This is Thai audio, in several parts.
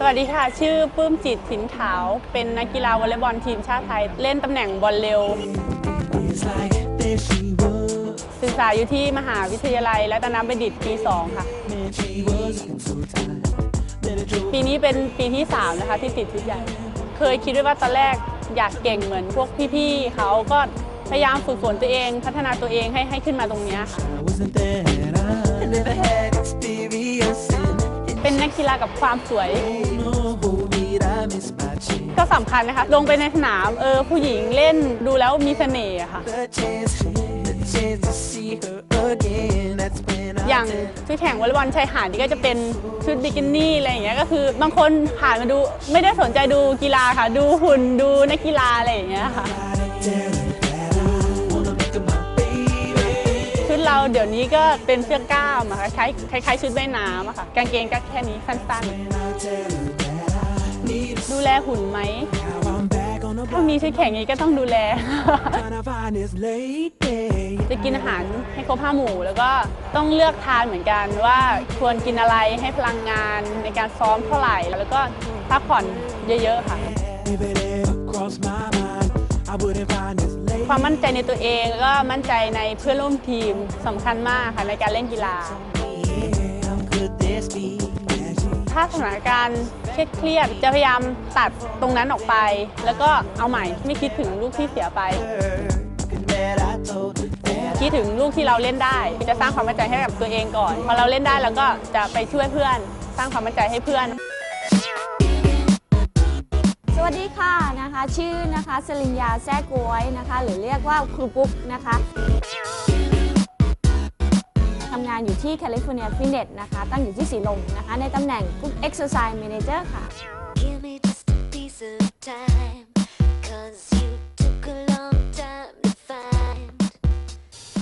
สวัสดีค่ะ ชื่อปื้มจิตสินขาว เป็นนักกีฬาวอลเลย์บอลทีมชาติไทย เล่นตำแหน่งบอลเร็ว ศึกษาอยู่ที่มหาวิทยาลัยรัตนบัณฑิตปี 2 ค่ะ ปีนี้เป็นปีที่ 3 นะคะ ที่ติดชุดใหญ่ เคยคิดไว้ว่าตอนแรกอยากเก่งเหมือนพวกพี่ๆเขาก็พยายามฝึกฝนตัวเอง พัฒนาตัวเองให้ให้ขึ้นมาตรงนี้ค่ะ นนักกีฬากับความสวย ก็สำคัญนะคะ ลงไปในสนามเออผู้หญิงเล่นดูแล้วมีเสน่ห์อะค่ะ อย่างชุดแข่งวอลเลย์บอลชายหาดนี่ก็จะเป็นชุดบิกินี่อะไรอย่างเงี้ยก็คือบางคนผ่านมาดูไม่ได้สนใจดูกีฬาค่ะ ดูหุ่นดูนักกีฬาอะไรอย่างเงี้ยค่ะ เราเดี๋ยวนี้ก็เป็นเสื้อกล้ามอะค่ะคล้ายคล้ายชุดว่ายน้ำอะค่ะกางเกงก็แค่นี้สั้นๆ ดูแลหุ่นไหมถ้ามีชุดแข่งนี้ก็ต้องดูแล จะกินอาหารให้ครบห้าหมู่ แล้วก็ต้องเลือกทานเหมือนกันว่าควรกินอะไรให้พลังงานในการซ้อมเท่าไหร่ แล้วก็พักผ่อนเยอะ ๆ ค่ะ ความมั่นใจในตัวเองแล้วก็มั่นใจในเพื่อนร่วมทีมสำคัญมากค่ะในการเล่นกีฬา ถ้าสถานการณ์เครียดๆจะพยายามตัดตรงนั้นออกไป แล้วก็เอาใหม่ไม่คิดถึงลูกที่เสียไป คิดถึงลูกที่เราเล่นได้ จะสร้างความมั่นใจให้กับตัวเองก่อนพอเราเล่นได้แล้วก็จะไปช่วยเพื่อน สร้างความมั่นใจให้เพื่อน วัสดีค่ะนะคะ ชื่อนะคะสลินยาแซ่กวยนะคะ หรือเรียกว่าครูปุ๊กนะคะทำงานอยู่ที่ California Fitness นะคะ ตั้งอยู่ที่สีลมนะคะ ในตำแหน่ง Group Exercise Manager ค่ะ Give me just a piece of time Cause ะ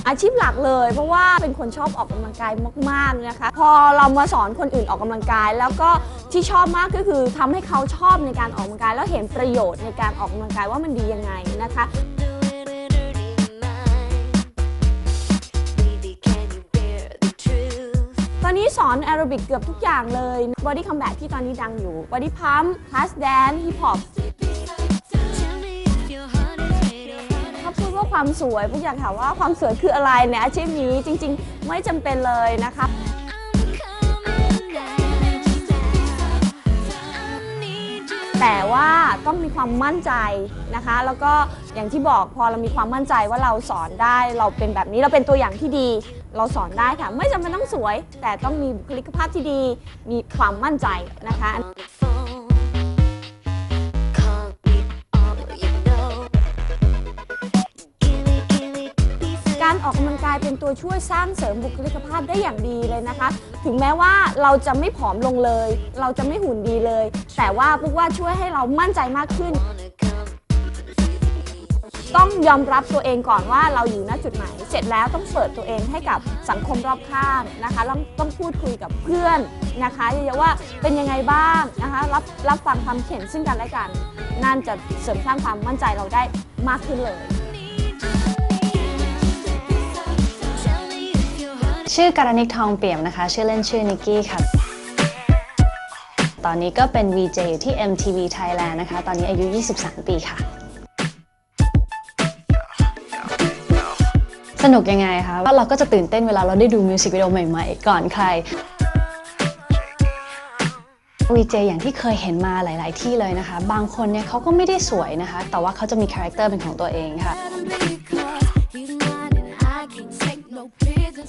อาชีพหลักเลย เพราะว่าเป็นคนชอบออกกำลังกายมากๆนะคะ พอเรามาสอนคนอื่นออกกำลังกาย แล้วก็ที่ชอบมากก็คือทำให้เขาชอบในการออกกำลังกาย แล้วเห็นประโยชน์ในการออกกำลังกายว่ามันดียังไงนะคะ Do it with dirty mind. Baby, can you bear the truth? ตอนนี้สอนแอโรบิกเกือบทุกอย่างเลย Body Combat ที่ตอนนี้ดังอยู่ Body Pump Fast Dance Hip Hop Tell ความสวยพวกอยากถามว่าความสวยคืออะไรในอาชีพนี้จริง ๆ ไม่จำเป็นเลยนะคะ แต่ว่าต้องมีความมั่นใจนะคะ แล้วก็อย่างที่บอกพอเรามีความมั่นใจว่าเราสอนได้ เราเป็นแบบนี้เราเป็นตัวอย่างที่ดี เราสอนได้ค่ะ ไม่จำเป็นต้องสวย แต่ต้องมีบุคลิกภาพที่ดี มีความมั่นใจนะคะ ตัวช่วยสร้างเสริมบุคลิกภาพได้อย่างดีเลยนะคะ ถึงแม้ว่าเราจะไม่ผอมลงเลย เราจะไม่หุ่นดีเลย แต่ว่าพวกว่าช่วยให้เรามั่นใจมากขึ้น ต้องยอมรับตัวเองก่อนว่าเราอยู่ณจุดไหน เสร็จแล้วต้องเปิดตัวเองให้กับสังคมรอบข้างนะคะแล้วต้องพูดคุยกับเพื่อนนะคะเยอะๆว่าเป็นยังไงบ้างนะคะรับรับฟังความเห็นซึ่งกันและกันนั่นจะเสริมสร้างความมั่นใจเราได้มากขึ้นเลย ชื่อการณิกทองเปี่ยมนะคะ ชื่อเล่นชื่อนิกกี้ค่ะ ตอนนี้ก็เป็น VJ อยู่ที่ MTV Thailand นะคะ ตอนนี้อายุ 23 ปีค่ะ สนุกยังไงคะว่าเราก็จะตื่นเต้นเวลาเราได้ดูมิวสิกวิดีโอใหม่ๆ ก่อนใคร VJ อย่างที่เคยเห็นมาหลาย ๆ ที่เลยนะคะ บางคนเนี่ยเขาก็ไม่ได้สวยนะคะ แต่ว่าเขาจะมีคาแรคเตอร์เป็นของตัวเองค่ะ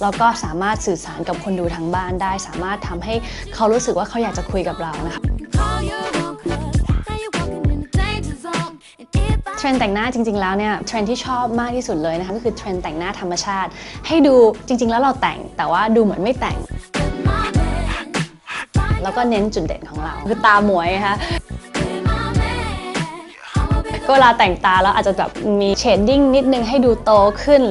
แล้วก็สามารถสื่อสารกับคนดูทางบ้านได้ สามารถทำให้เขารู้สึกว่าเขาอยากจะคุยกับเรานะคะเทรนด์แต่งหน้าจริง ๆ แล้วเนี่ยเทรนด์ที่ชอบมากที่สุดเลยนะคะก็คือเทรนด์แต่งหน้าธรรมชาติ ให้ดูจริง ๆ แล้วเราแต่งแต่ว่าดูเหมือนไม่แต่ง แล้วก็เน้นจุดเด่นของเรา คือตาหมวยนะคะก็เวลาแต่งตาแล้วอาจจะแบบมีเชดดิ้งนิดนึงให้ดูโตขึ้น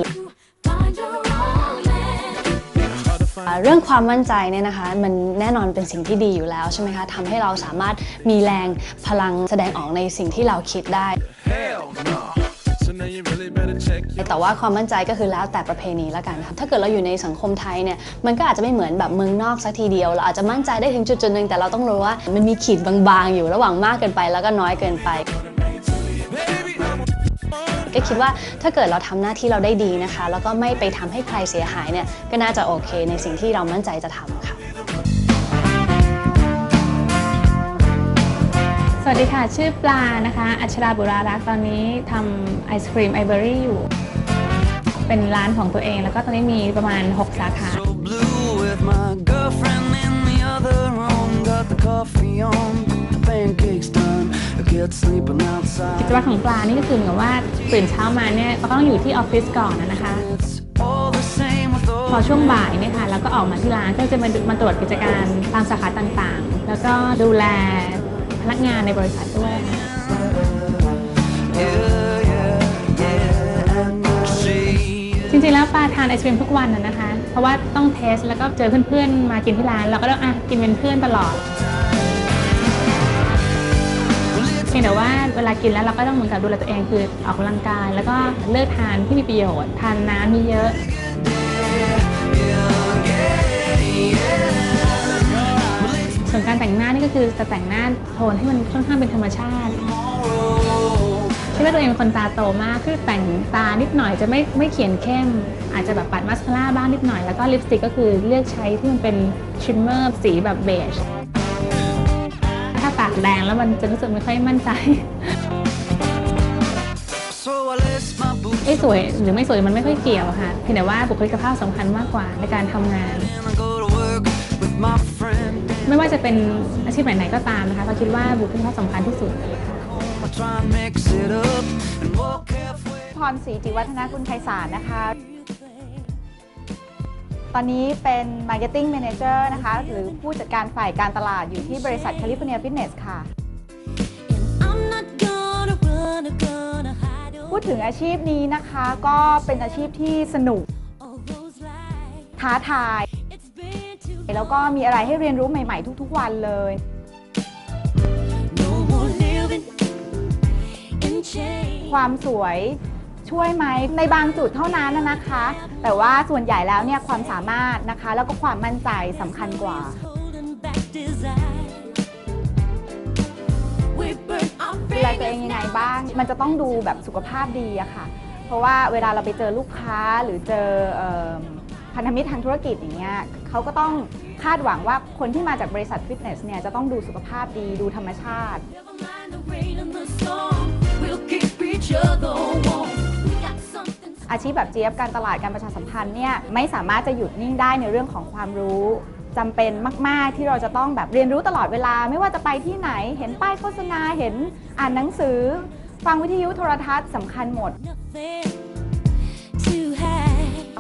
เรื่องความมั่นใจเนี่ยนะคะมันแน่นอนเป็นสิ่งที่ดีอยู่แล้วใช่ไหมคะทำให้เราสามารถมีแรงพลังแสดงออกในสิ่งที่เราคิดได้ Hell no. So now you really better check แต่ว่าความมั่นใจก็คือแล้วแต่ประเพณีแล้วกันครับถ้าเกิดเราอยู่ในสังคมไทยเนี่ยมันก็อาจจะไม่เหมือนแบบเมืองนอกสักทีเดียว เราอาจจะมั่นใจได้ถึงจุดจุดหนึ่งแต่เราต้องรู้ว่ามันมีขีดบางๆ อยู่ระหว่างมากเกินไปแล้วก็น้อยเกินไป ก็คิดว่าถ้าเกิดเราทำหน้าที่เราได้ดีนะคะ แล้วก็ไม่ไปทำให้ใครเสียหายเนี่ยก็น่าจะโอเค ในสิ่งที่เรามั่นใจจะทำค่ะ สวัสดีค่ะ ชื่อปลานะคะ อัชราบุรารักษ์ตอนนี้ทำไอศครีมไอเบอรี่อยู่ เป็นร้านของตัวเอง แล้วก็ตอนนี้มีประมาณ 6 สาขา So blue with my girlfriend in the other room. Got the coffee on, the pancakes done. A kid sleeping กิ outside. จวัตรของปลานี่ก็คือเหมือนกับว่าตื่นเช้ามาเนี่ยก็ต้องอยู่ที่ออฟฟิศก่อนนะคะ It's all the same with พอ all ช่วงบ่ายเนี่ยค่ะแล้วก็ออกมาที่ร้านก็จะมาดูมาตรวจกิจการตามสาขาต่างๆ แล้วก็ดูแลพนักงานในบริษัทด้วย yeah, yeah, yeah. And she จริงๆแล้วปลาทานไอศครีมทุกวันนะนะคะ เพราะว่าต้องเทสแล้วก็เจอเพื่อนๆมากินที่ร้าน เราก็ต้องอะกินเป็นเพื่อนตลอด พียงแต่ว่าเวลากินแล้วเราก็ต้องเหมือนกับดูแลตัวเองคือออกกำลังกาย แล้วก็เลือกทานที่มีประโยชน์ ทานน้ำมีเยอะส่วนการแต่งหน้านี่ก็คือจะแต่งหน้าโทนให้มันค่อนข้างเป็นธรรมชาติคิดว่าตัวเองเป็นคนตาโตมาก คือแต่งตานิดหน่อยจะไม่ไม่เขียนเข้ม อาจจะแบบปัดมาสคาร่าบ้างนิดหน่อย แล้วก็ลิปสติกก็คือเลือกใช้ที่มันเป็นชิมเมอร์สีแบบเบจาปากแดงแล้วมันจะรู้สึกไม่ค่อยมั่นใจ So I lace my boots ไอ้สวยหรือไม่สวยมันไม่ค่อยเกี่ยวค่ะเพียงแต่ว่าบุคลิกภาพสำคัญมากกว่าในการทำงาน and I go to work with my friend. ไม่ว่าจะเป็นอาชีพไหนๆก็ตามนะคะเราคิดว่าบุคลิกภาพสำคัญที่สุด I try and mix it up and walk halfway. พรศรีจิวัฒนาคุณไพศาลนะคะต อนนี้เป็น Marketing Manager นะคะ หรือผู้จัดการฝ่ายการตลาดอยู่ที่บริษัท California Fitness ค่ะ I'm not gonna run or gonna hide พูดถึงอาชีพนี้นะคะก็เป็นอาชีพที่สนุก all those lies. ท้าทาย It's been too แล้วก็มีอะไรให้เรียนรู้ใหม่ๆ ทุกๆวันเลย no more living in chains. ความสวย ช่วยไหมในบางจุดเท่านั้นนะนะคะ แต่ว่าส่วนใหญ่แล้วเนี่ยความสามารถนะคะ แล้วก็ความมั่นใจสำคัญกว่า ดูแลตัวเองยังไงบ้าง มันจะต้องดูแบบสุขภาพดีอะค่ะ เพราะว่าเวลาเราไปเจอลูกค้าหรือเจอเอิ่มพันธมิตรทางธุรกิจอย่างเงี้ยเขาก็ต้องคาดหวังว่าคนที่มาจากบริษัทฟิตเนสเนี่ยจะต้องดูสุขภาพดีดูธรรมชาติ Never mind the rain and the storm. We'll keep each other warm. อาชีพแบบเจี๊ยบการตลาดการประชาสัมพันธ์เนี่ยไม่สามารถจะหยุดนิ่งได้ในเรื่องของความรู้จำเป็นมาก ๆ ที่เราจะต้องแบบเรียนรู้ตลอดเวลา ไม่ว่าจะไปที่ไหนเห็นป้ายโฆษณาเห็นอ่านหนังสือ ฟังวิทยุโทรทัศน์สำคัญหมด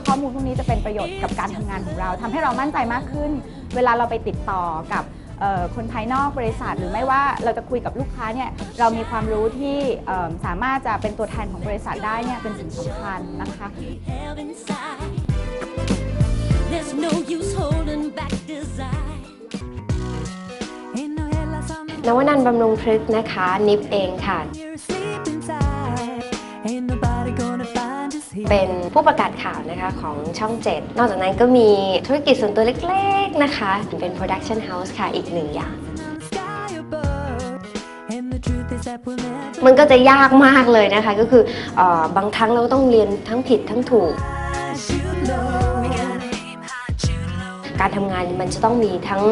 ข้อมูลพวกนี้จะเป็นประโยชน์กับการทำงานของเราทำให้เรามั่นใจมากขึ้น เวลาเราไปติดต่อกับ คนภายนอกบริษัท หรือไม่ว่าเราจะคุยกับลูกค้าเนี่ยเรามีความรู้ที่เอิ่มสามารถจะเป็นตัวแทนของบริษัทได้เนี่ยเป็นสิ่งสำคัญนะคะ Held inside. There's no use holding back desire. นวนันท์บำรุงพฤกษ์นะคะ นิฟเองค่ะ เป็นผู้ประกาศข่าวนะคะของช่อง 7 นอกจากนั้นก็มีธุรกิจส่วนตัวเล็กๆนะคะ เป็น Production House ค่ะอีกหนึ่งอย่าง มันก็จะยากมากเลยนะคะ ก็คือออบางครั้งเราต้องเรียนทั้งผิดทั้งถูก การทำงานมันจะต้องมีทั้ง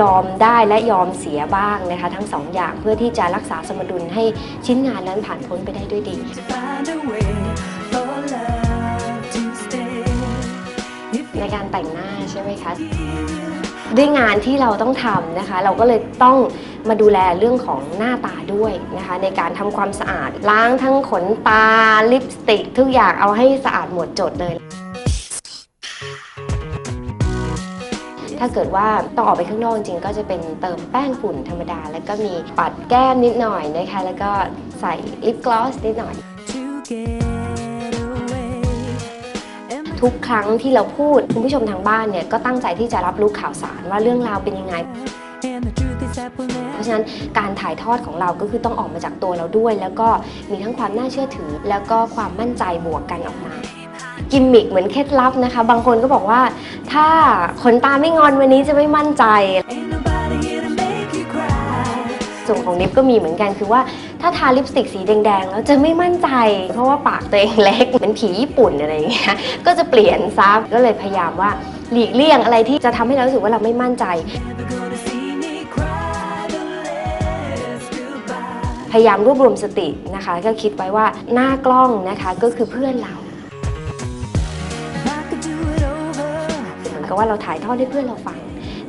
ยอมได้และยอมเสียบ้างนะคะ ทั้งสองอย่างเพื่อที่จะรักษาสมดุลให้ชิ้นงานนั้นผ่านพ้นไปได้ด้วยดี ในการแต่งหน้าใช่ไหมคะ ด้วยงานที่เราต้องทำนะคะ เราก็เลยต้องมาดูแลเรื่องของหน้าตาด้วยนะคะ ในการทำความสะอาดล้างทั้งขนตาลิปสติก ทุกอย่างเอาให้สะอาดหมดจดเลย ถ้าเกิดว่าต้องออกไปข้างนอกจริงก็จะเป็นเติมแป้งฝุ่นธรรมดา แล้วก็มีปัดแก้มนิดหน่อยนะคะ แล้วก็ใส่ลิปกลอสนิดหน่อย ทุกครั้งที่เราพูดคุณผู้ชมทางบ้านเนี่ยก็ตั้งใจที่จะรับรู้ข่าวสารว่าเรื่องราวเป็นยังไง เพราะะฉะนั้นการถ่ายทอดของเราก็คือต้องออกมาจากตัวเราด้วย แล้วก็มีทั้งความน่าเชื่อถือ แล้วก็ความมั่นใจบวกกันออกมากิมมิกเหมือนเคล็ดลับนะคะ บางคนก็บอกว่า ถ้าขนตาไม่งอนวันนี้จะไม่มั่นใจ ส่วนของนิฟก็มีเหมือนกันคือว่าถ้าทาลิปสติกสีแดงๆแล้วจะไม่มั่นใจ เพราะว่าปากตัวเองเล็กเหมือนผีญี่ปุ่นอะไรอย่างเงี้ยก็จะเปลี่ยนซับก็เลยพยายามว่าหลีกเลี่ยงอะไรที่จะทำให้เรารู้สึกว่าเราไม่มั่นใจพยายามรวบรวมสตินะคะ ก็คิดไว้ว่าหน้ากล้องนะคะก็คือเพื่อนเราเหมือนกับว่าเราถ่ายทอดให้เพื่อนเราฟัง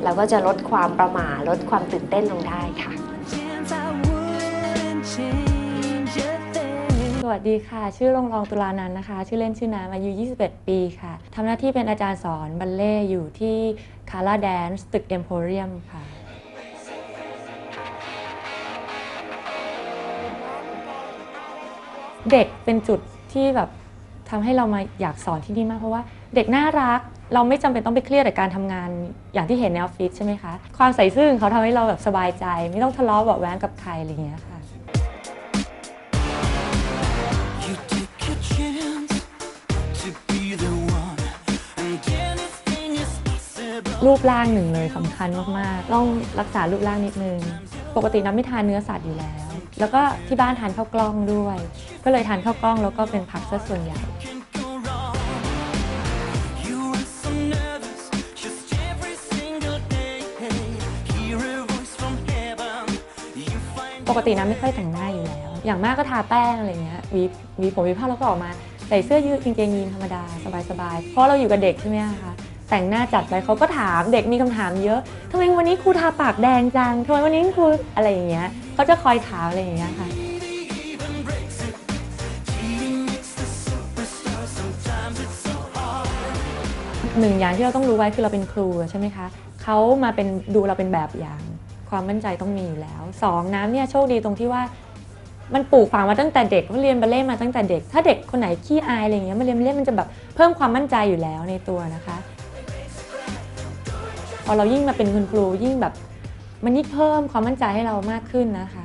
เราก็จะลดความประหม่าลดความตื่นเต้นลงได้ค่ะ วัสดีค่ะ ชื่อรองรองตุลานันนะคะ ชื่อเล่นชื่อน้ำอายุ 21 ปีค่ะ ทำหน้าที่เป็นอาจารย์สอนบัลเล่ต์อยู่ที่คาร่าแดนซ์ตึกเอ็มโพเรียมค่ะ เด็กเป็นจุดที่แบบทำให้เรามาอยากสอนที่นี่มากเพราะว่าเด็กน่ารักเราไม่จำเป็นต้องไปเครียดกับการทำงานอย่างที่เห็นในออฟฟิศใช่ไหมคะ ความใส่ซื่อของเขาทำให้เราแบบสบายใจ ไม่ต้องทะเลาะเบาแว้งกับใครอะไรอย่างเงี้ยค่ะ รูปร่างหนึ่งเลยสำคัญมากๆ ต้องรักษารูปร่างนิดนึง ปกติน้ำไม่ทานเนื้อสัตว์อยู่แล้ว แล้วก็ที่บ้านทานข้าวกล้องด้วย ก็เลยทานข้าวกล้องแล้วก็เป็นผักซะส่วนใหญ่ปกติน้ำไม่ค่อยแต่งหน้าอยู่แล้ว อย่างมากก็ทาแป้งอะไรเงี้ยวีวีผมวีผ้าแล้วก็ออกมา ใส่เสื้อยืดกางเกงยีนธรรมดาสบายๆ เพราะเราอยู่กับเด็กใช่ไหมคะ แต่งหน้าจัดไปเขาก็ถามเด็กมีคำถามเยอะทำไมวันนี้ครูทาปากแดงจังทำไมวันนี้ครูอะไรอย่างเงี้ยเขาจะคอยถามอะไรอย่างเงี้ยค่ะหนึ่งอย่างที่เราต้องรู้ไว้คือเราเป็นครูใช่ไหมคะเขามาเป็นดูเราเป็นแบบอย่าง ความมั่นใจต้องมีอยู่แล้วสองน้ำเนี่ยโชคดีตรงที่ว่ามันปลูกฝังมาตั้งแต่เด็กเขาเรียนบัลเล่มาตั้งแต่เด็ก ถ้าเด็กคนไหนขี้อายอะไรอย่างเงี้ยมาเรียนบัลเล่มันจะแบบเพิ่มความมั่นใจอยู่แล้วในตัวนะคะ พอเรายิ่งมาเป็นคุณครูยิ่งแบบมันยิ่งเพิ่มความมั่นใจให้เรามากขึ้นนะคะ